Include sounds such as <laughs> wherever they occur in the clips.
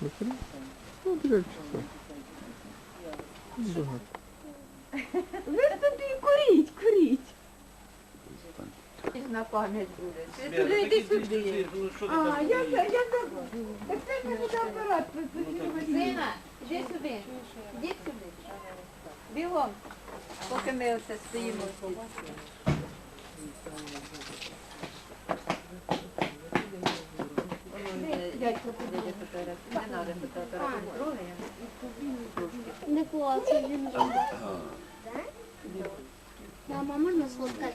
Батарея? Ну, біля часа. Багато. Ви собі куріть, куріть. На пам'ять буде. Йди сюди. А, я за- я забув. Так це мені апарат. Сина, іди сюди. Іди сюди. Бігом. Поки ми оце стоїмо. тут. Не. Не плаче, він робить. Мама, можна сфоткати?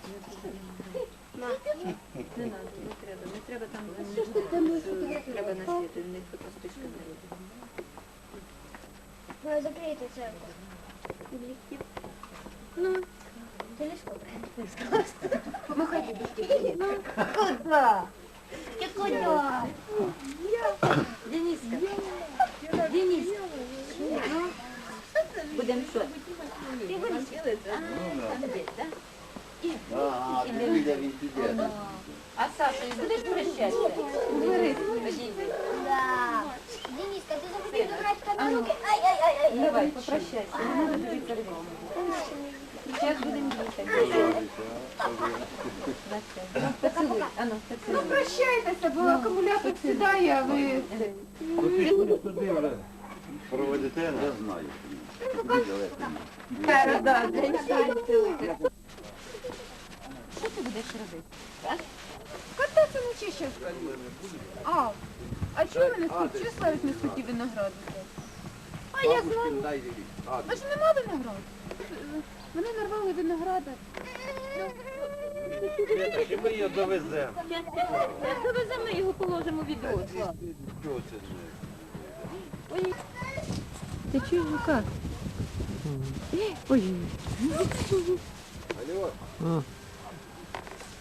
На. Не треба, не треба, не треба там Треба на фотографувати? світ, у них фотоспичка не робить. Ви закрийте це. Ну, телескоп. Махай бабушки. Ну, куда? Ти куда? Дениска. Денис. Ну, будемо що? Ти виліз? Там де, да? А, піде, він піде. А Саша, будеш прощатися? Убери. Подійди. Да. Дениска, ти забудь дограти на руки. Ай-ай-ай. Давай, попрощайся. Не треба дивитися рекламу. Зараз будемо їхати. Ну. Прощайтеся, бо акумулятор сідає, а ви... Проведете, я знаю. Що ти будеш робити? Кататися на чище. А, а чого ви не схотіли? Чого Славік не схотів винограду? А я знаю. А ж нема винограду. Вони нарвали винограда. Чи ми її довеземо? Довеземо його положимо в відро. Чого це не? Ти чуєш, як? Ой, Алло, А,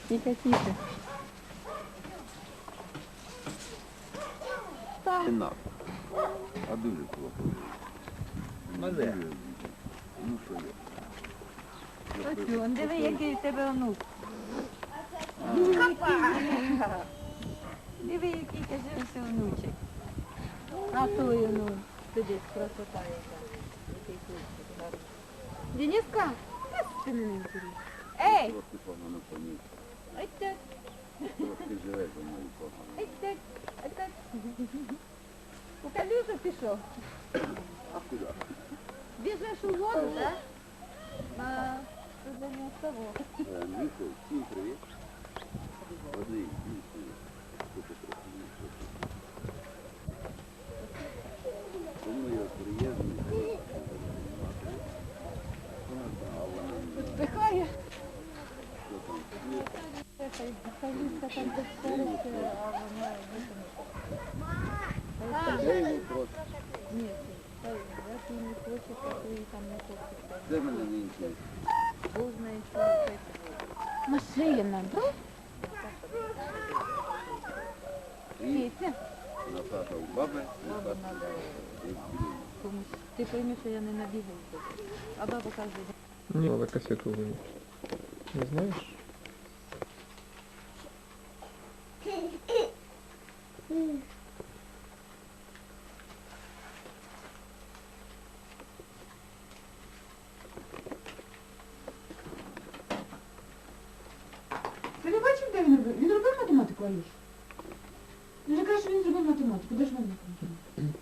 тихо, тихо. не. А дуже плохо. Мале. Ну що я? Он, диви, який у тебе онук. Диви, який кажешся онучек. А той онук. Туди красота яка. Який хлопчик. Дениска, ти не інтерес. Ей. Ось так, Трохи живе за мною погано. ось так, ось так. У калюжу пішов. А куди? Біжиш у воду, так? А, Міхо, всім привіт. Не хочу. Тому я приємний. А пихає. що там? Десь а вона просто? Ні, як він не хоче, так і там не хоче. Де мене не інтересує? Бог знає, що. Машина, да? І Наташа у баби, Баба Наташа надо у білі. комусь. Ти пойми, що я не набігаю. А баба каже, ні, але кассету винуть. Не знаєш? <laughs> бачив, де він робив? Він робив математику, Аліш? Він же каже, що він зробив математику. Де ж вона математика?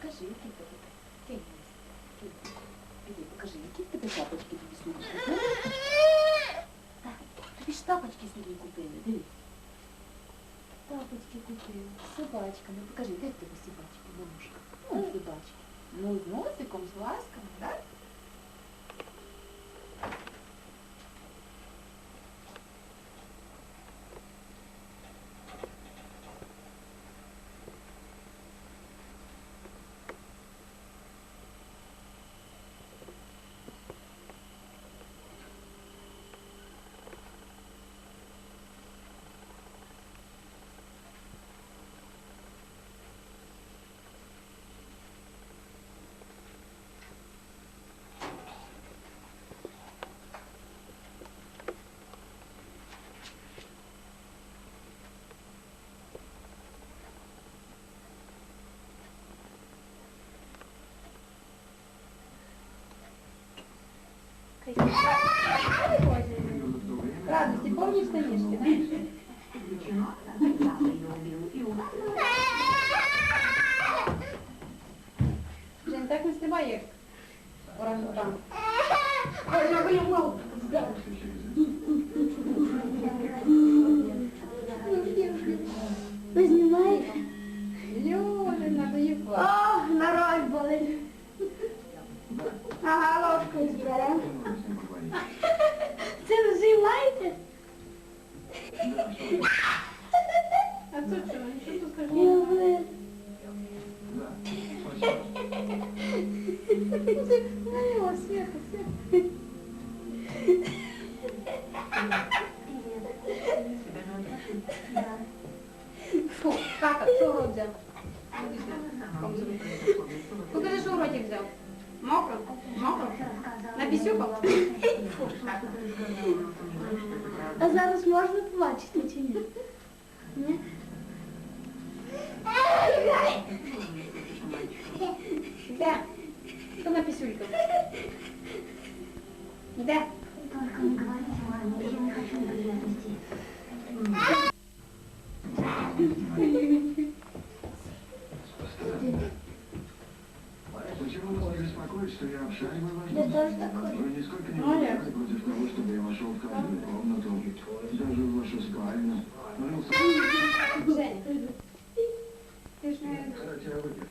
Покажи, які в тебе. Кинь. Кинь. Іди, покажи, які в тебе тапочки тобі купили. Так, тобі ж тапочки сьогодні купили, диви. Тапочки купили. Собачками. Покажи, де в тебе собачки, мамушка? Ну, собачки. Ну, з носиком, з ласками, так? Жень, так не снимай, як орангутан. Ой, я Ви Покажи, що в роті взяв. Мокро? Мокро? Напісюкав? А зараз можна побачити чи ні? Ні? Де? Хто напісюлькав? Де? Почему беспокоит, что я обшариваю ваш Я дом? теж так хочу. Вы нисколько не Ну, я- возражаете против того, чтобы я вошел в каждую комнату, даже в вашу спальню. Рылся. Женя. Ти ж не... Кстати, о выпивке.